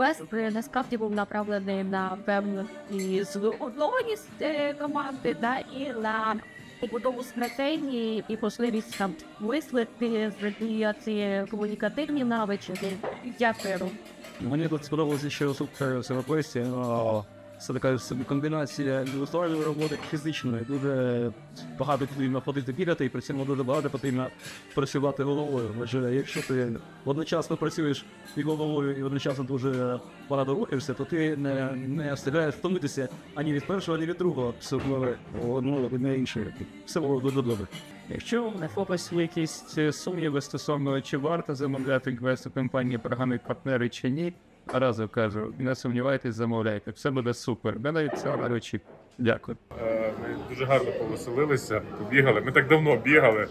квест насправді був направлений на певну із згуртованість е, команди, да, і на побудову стратегії і можливість там мислити, задіяти комунікативні навички. Дякую. Мені тут сподобалося, що тут Севапойсі це така собі комбінація інтелектуальної роботи фізичної. Дуже багато потрібно ходити бігати, і при цьому дуже багато потрібно працювати головою. Адже якщо ти одночасно працюєш і головою, і одночасно дуже багато рухаєшся, то ти не, не встигаєш втомитися ані від першого, ані від другого. Все одно одно інше. Все було дуже добре. Якщо вас є якісь сумніви стосовно чи варто замовляти квест у компанії програмні партнери чи ні, разом кажу, не сумнівайтесь, замовляйте. Все буде супер. Ми навіть цього не. Дякую. Е, Ми дуже гарно повеселилися, побігали. Ми так давно бігали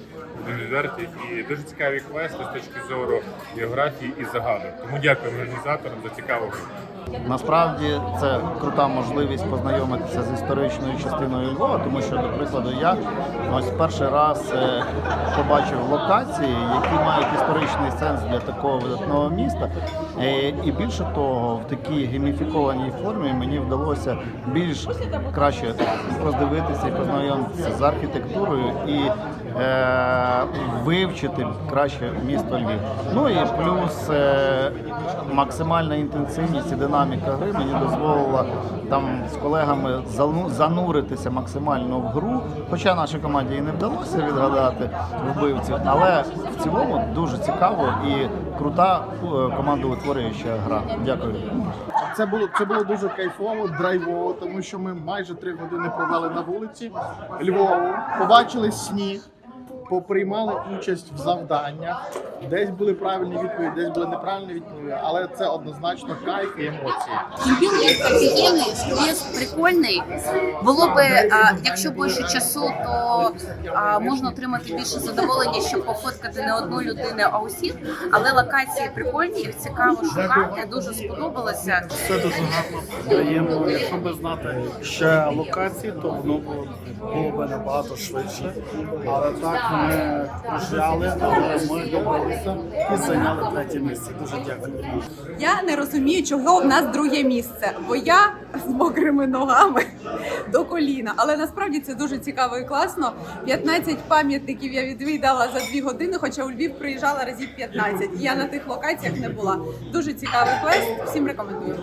в університеті і дуже цікаві квести з точки зору географії і загадок. Тому дякуємо організаторам за цікаву. Насправді це крута можливість познайомитися з історичною частиною Львова, тому що, до прикладу, я ось перший раз е, побачив локації, які мають історичний сенс для такого видатного міста. Е, І більше того, в такій гейміфікованій формі мені вдалося більш краще роздивитися і познайомитися з архітектурою і вивчити краще місто Львів. Ну і плюс е, максимальна інтенсивність і динаміка гри мені дозволила там з колегами зану- зануритися максимально в гру. Хоча нашій команді і не вдалося відгадати вбивців, але в цілому дуже цікаво і крута е, командоутворююча гра. Дякую. Це було це було дуже кайфово, драйвово, тому що ми майже три години провели на вулиці Львову, побачили сніг, поприймали участь в завданнях. Десь були правильні відповіді, десь були неправильні відповіді, але це однозначно кайф і емоції. Офігенний, ліс прикольний. Було би, якщо більше часу, то а, можна отримати більше задоволення, щоб пофоткати не одну людину, а усіх. Але локації прикольні, їх цікаво шукати. Дуже сподобалося. Це дуже гарно приємно. Якщо би знати ще локації, то воно було, було б набагато швидше. Але так ми прожали, але ми добилися і зайняли третє місце. Дуже дякую. Я не розумію, чого в нас друге місце, бо я з мокрими ногами до коліна. Але насправді це дуже цікаво і класно. 15 пам'ятників я відвідала за дві години, хоча у Львів приїжджала разів 15. І я на тих локаціях не була. Дуже цікавий квест. Всім рекомендую.